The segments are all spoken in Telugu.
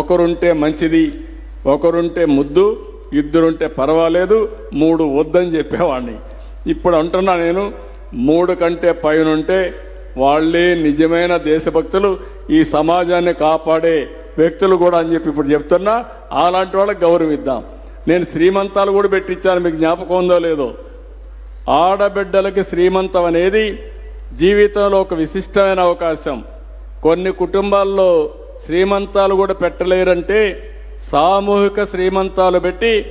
ఒకరుంటే మంచిది ఒకరుంటే ముద్దు ఇద్దరుంటే పర్వాలేదు మూడు వద్దని చెప్పేవాడిని. ఇప్పుడు అంటున్నా నేను మూడు కంటే పైనుంటే వాళ్ళే నిజమైన దేశభక్తులు ఈ సమాజాన్ని కాపాడే వ్యక్తులు కూడా అని చెప్పి ఇప్పుడు చెప్తున్నా అలాంటి వాళ్ళకి గౌరవిద్దాం నేను శ్రీమంతాలు కూడా పెట్టించాను మీకు జ్ఞాపకం ఉందో లేదో. ఆడబిడ్డలకి శ్రీమంతం అనేది జీవితంలో ఒక విశిష్టమైన అవకాశం. కొన్ని కుటుంబాల్లో శ్రీమంతాలు కూడా పెట్టలేరంటే సామూహిక శ్రీమంతాలు పెట్టి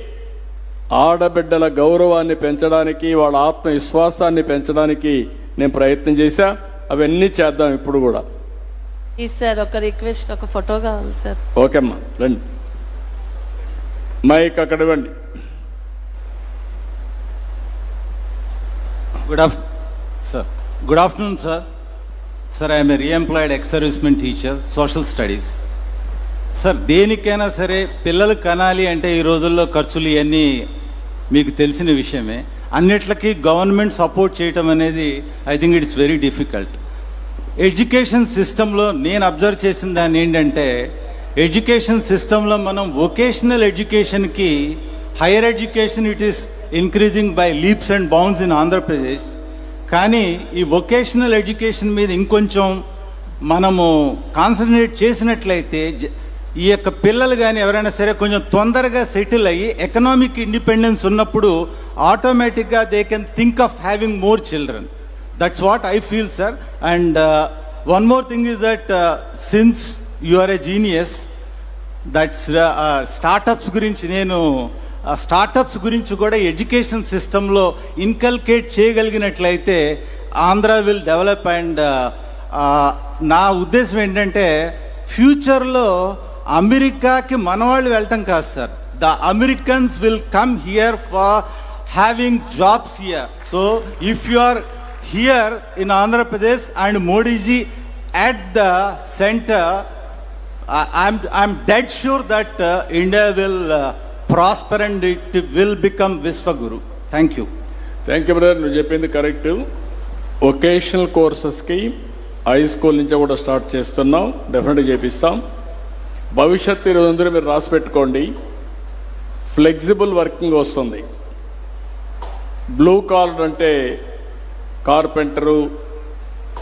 ఆడబిడ్డల గౌరవాన్ని పెంచడానికి వాళ్ళ ఆత్మవిశ్వాసాన్ని పెంచడానికి నేను ప్రయత్నం చేశా. అవన్నీ చేద్దాం ఇప్పుడు కూడా. ఈ సార్ ఒక రిక్వెస్ట్ ఒక ఫోటో కావాలి సార్. ఓకే అమ్మా రండి. మైక్ అక్కడ ఇవ్వండి. Good af- sir. Good afternoon, sir. Sir I'm reemployed a re-employed ex-serviceman sir దేనికైనా సరే పిల్లలు కనాలి అంటే ఈ రోజుల్లో ఖర్చులు ఇవన్నీ మీకు తెలిసిన విషయమే. అన్నిట్లకి గవర్నమెంట్ సపోర్ట్ చేయటం అనేది I think it's very difficult education సిస్టంలో నేను అబ్జర్వ్ చేసిన దాన్ని ఏంటంటే ఎడ్యుకేషన్ సిస్టంలో మనం వొకేషనల్ ఎడ్యుకేషన్కి higher education it is increasing by leaps and bounds in Andhra Pradesh కానీ ఈ వొకేషనల్ ఎడ్యుకేషన్ మీద ఇంకొంచెం మనము కాన్సన్ట్రేట్ చేసినట్లయితే జ- ఈ యొక్క పిల్లలు కానీ ఎవరైనా సరే కొంచెం తొందరగా సెటిల్ అయ్యి ఎకనామిక్ ఇండిపెండెన్స్ ఉన్నప్పుడు ఆటోమేటిక్గా they can think of having more children that's what I feel sir and one more thing is that since you are a genius that's startups గురించి నేను స్టార్టప్స్ గురించి కూడా ఎడ్యుకేషన్ సిస్టంలో ఇన్కల్కేట్ చేయగలిగినట్లయితే ఆంధ్ర విల్ డెవలప్ అండ్ నా ఉద్దేశం ఏంటంటే ఫ్యూచర్లో అమెరికాకి మనవాళ్ళు వెళ్ళటం కాదు sir. The Americans will come here for having jobs here. So if you are here in Andhra Pradesh and Modiji at the center, I- I'm, I'm dead sure that uh, India will uh, prosper and it will become Vishwaguru thank you thank you brother నువ్వు చెప్పింది కరెక్ట్ వొకేషనల్ కోర్సెస్కి హై స్కూల్ నుంచి కూడా స్టార్ట్ చేస్తున్నాం. డెఫినెట్గా చేపిస్తాం. భవిష్యత్తు ఈరోజు అందరూ మీరు రాసి పెట్టుకోండి. ఫ్లెక్సిబుల్ వర్కింగ్ వస్తుంది. బ్లూ కాలర్ అంటే కార్పెంటరు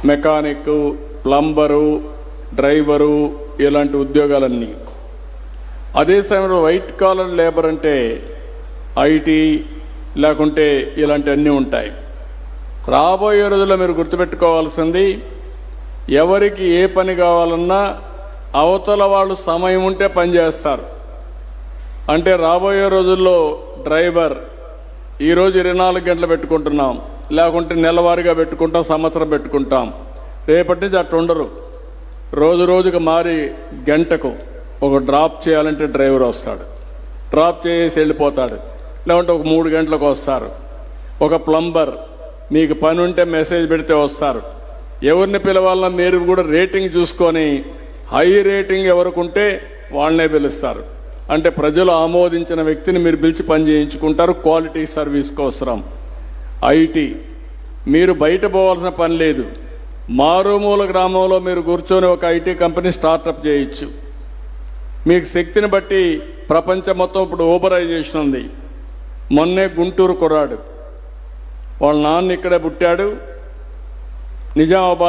మెకానిక్ ప్లంబరు డ్రైవరు ఇలాంటి ఉద్యోగాలన్నీ. అదే సమయంలో వైట్ కాలర్ లేబర్ అంటే ఐటీ లేకుంటే ఇలాంటివన్నీ ఉంటాయి. రాబోయే రోజుల్లో మీరు గుర్తుపెట్టుకోవాల్సింది ఎవరికి ఏ పని కావాలన్నా అవతల వాళ్ళు సమయం ఉంటే పని చేస్తారు. అంటే రాబోయే రోజుల్లో డ్రైవర్ ఈరోజు ఇరవై నాలుగు గంటలు పెట్టుకుంటున్నాం లేకుంటే నెలవారీగా పెట్టుకుంటాం సంవత్సరం పెట్టుకుంటాం. రేపటి నుంచి అట్లా ఉండరు రోజు రోజుకు మారి గంటకు. ఒక డ్రాప్ చేయాలంటే డ్రైవర్ వస్తాడు. డ్రాప్ చేసి వెళ్ళిపోతాడు. లేకుంటే ఒక మూడు గంటలకు వస్తారు. ఒక ప్లంబర్ మీకు పని ఉంటే మెసేజ్ పెడితే వస్తారు. ఎవరిని పిలవాలన్నా మీరు కూడా రేటింగ్ చూసుకొని హై రేటింగ్ ఎవరికి ఉంటే వాళ్ళనే పిలుస్తారు. అంటే ప్రజలు ఆమోదించిన వ్యక్తిని మీరు పిలిచి పని చేయించుకుంటారు. క్వాలిటీ సర్వీస్ కోసరం. ఐటీ. మీరు బయట పోవాల్సిన పని లేదు. మారుమూల గ్రామంలో మీరు కూర్చొని ఒక ఐటీ కంపెనీ స్టార్టప్ చేయొచ్చు. మీకు శక్తిని బట్టి ప్రపంచం మొత్తం ఇప్పుడు ఓబరైజేషన్ ఉంది. మొన్నే గుంటూరు కుర్రాడు. వాళ్ళ నాన్న ఇక్కడే పుట్టాడు. నిజామాబాద్